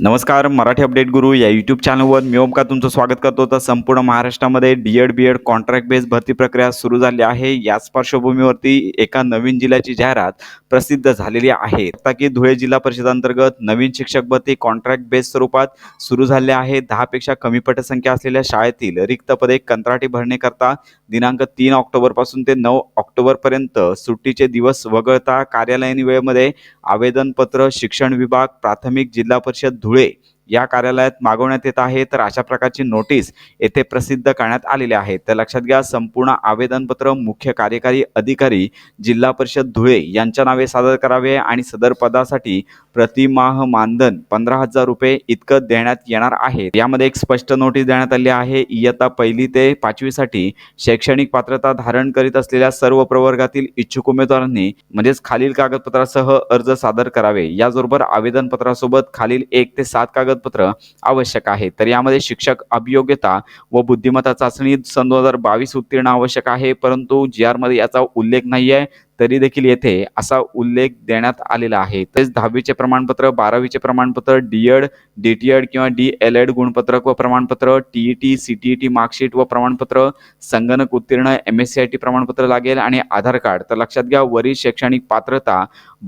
नमस्कार मराठी अपडेट गुरु या यूट्यूब चॅनलवर मी ओमका तुमचं स्वागत करतो. तर संपूर्ण महाराष्ट्रामध्ये D Ed B Ed contract base भरती प्रक्रिया सुरू झाली आहे. याच पार्श्वभूमीवरती एका नवीन जिल्ह्याची जाहिरात प्रसिद्ध झालेली आहे. आता की धुळे जिल्हा परिषद अंतर्गत नवीन शिक्षक भरती कॉन्ट्रॅक्ट बेस स्वरूपात सुरू झाले आहे. दहापेक्षा कमी पटसंख्या असलेल्या शाळेतील रिक्त पदे कंत्राटी भरणेकरता दिनांक तीन ऑक्टोबरपासून ते नऊ ऑक्टोबरपर्यंत सुट्टीचे दिवस वगळता कार्यालयीन वेळेमध्ये आवेदनपत्र शिक्षण विभाग प्राथमिक जिल्हा परिषद धुळे या कार्यालयात मागवण्यात येत आहे तर अशा प्रकारची नोटीस येथे प्रसिद्ध करण्यात आलेली आहे. तर लक्षात घ्या संपूर्ण आवेदनपत्र मुख्य कार्यकारी अधिकारी जिल्हा परिषद धुळे यांच्या नावे सादर करावे आणि सदर पदासाठी प्रतिमाह मानधन पंधरा हजार रुपये इतकं देण्यात येणार आहे. यामध्ये एक स्पष्ट नोटीस देण्यात आली आहे. इयत्ता पहिली ते पाचवीसाठी शैक्षणिक पात्रता धारण करीत असलेल्या सर्व प्रवर्गातील इच्छुक उमेदवारांनी म्हणजेच खालील कागदपत्रासह अर्ज सादर करावे. याचबरोबर आवेदनपत्रासोबत खालील एक ते सात कागद कागदपत्र आवश्यक आहे. तर यामध्ये शिक्षक अभियोग्यता व बुद्धिमत्ता चाचणी सन दोन हजार बावीस उत्तीर्ण आवश्यक आहे. परंतु जी आरमध्ये याचा उल्लेख नाही आहे तरी देखील येथे असा उल्लेख देण्यात आलेला आहे. तसेच दहावीचे प्रमाणपत्र बारावीचे प्रमाणपत्र D Ed D T Ed किंवा डी एल एड गुणपत्रक व प्रमाणपत्र T E T C T E T marksheet व प्रमाणपत्र संगणक उत्तीर्ण M S C I T प्रमाणपत्र लागेल आणि आधार कार्ड. तर लक्षात घ्या वरील शैक्षणिक पात्रता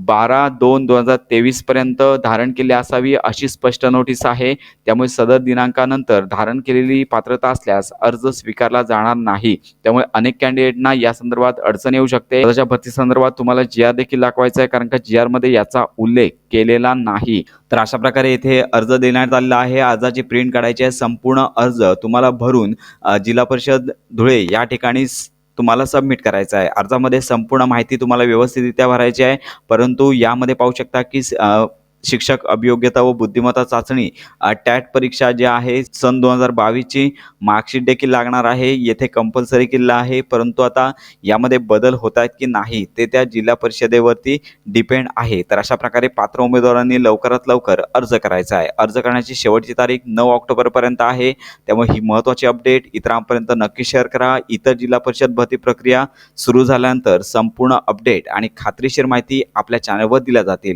बारा दोन दोन हजार तेवीस पर्यंत धारण केली असावी अशी स्पष्ट नोटीस आहे. त्यामुळे सदर दिनांकानंतर धारण केलेली पात्रता असल्यास अर्ज स्वीकारला जाणार नाही. त्यामुळे अनेक कॅन्डिडेटना या संदर्भात अडचण येऊ शकते. भरती संदर्भात तुम्हाला जी आर देखील दाखवायचा आहे कारण का जी आरमध्ये याचा उल्लेख केलेला नाही. तर अशा प्रकारे येथे अर्ज देण्यात आलेला आहे. अर्जाची प्रिंट काढायची आहे. संपूर्ण अर्ज तुम्हाला भरून जिल्हा परिषद धुळे या ठिकाणी तुम्हाला सबमिट करायचं आहे. अर्जामध्ये संपूर्ण माहिती तुम्हाला व्यवस्थितरित्या भरायची आहे. परंतु यामध्ये पाहू शकता की शिक्षक अभियोग्यता व बुद्धिमत्ता चाचणी टॅट परीक्षा जी आहे सन दोन हजार बावीसची मार्कशीट देखील लागणार आहे. येथे कंपल्सरी किल्ला आहे परंतु आता यामध्ये बदल होत आहेत की नाही ते त्या जिल्हा परिषदेवरती डिपेंड आहे. तर अशा प्रकारे पात्र उमेदवारांनी लवकरात लवकर अर्ज करायचा आहे. अर्ज करण्याची शेवटची तारीख नऊ ऑक्टोबरपर्यंत आहे. त्यामुळे ही महत्त्वाची अपडेट इतरांपर्यंत नक्की शेअर करा. इतर जिल्हा परिषद भरती प्रक्रिया सुरू झाल्यानंतर संपूर्ण अपडेट आणि खात्रीशीर माहिती आपल्या चॅनलवर दिल्या जातील.